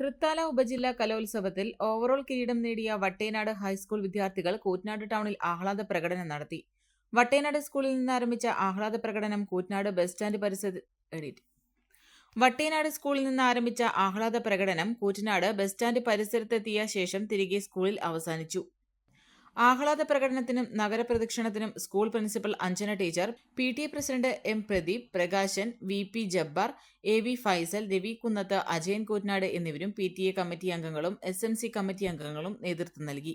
തൃത്താല ഉപജില്ലാ കലോത്സവത്തിൽ ഓവറോൾ കിരീടം നേടിയ വട്ടേനാട് ഹൈസ്കൂൾ വിദ്യാർത്ഥികൾ കൂറ്റനാട് ടൗണിൽ ആഹ്ലാദ പ്രകടനം നടത്തി. വട്ടേനാട് സ്കൂളിൽ നിന്ന് ആരംഭിച്ച ആഹ്ലാദ പ്രകടനം കൂറ്റനാട് ബസ് സ്റ്റാൻഡ് പരിസരത്ത് എഡിറ്റ് വട്ടേനാട് സ്കൂളിൽ നിന്ന് ആരംഭിച്ച ആഹ്ലാദ പ്രകടനം കൂറ്റനാട് ബസ് സ്റ്റാൻഡ് പരിസരത്തെത്തിയ ശേഷം തിരികെ സ്കൂളിൽ അവസാനിച്ചു. ആഹ്ലാദ പ്രകടനത്തിനും നഗരപ്രദക്ഷിണത്തിനും school principal Anjana teacher P T A president M Pradeep Prakashan V P Jabbar A V Faisal Ravi Kunnath Ajayan Koottanad എന്നിവരും പി ടി എ കമ്മിറ്റി അംഗങ്ങളും എസ് എം സി കമ്മിറ്റി അംഗങ്ങളും നേതൃത്വം നൽകി.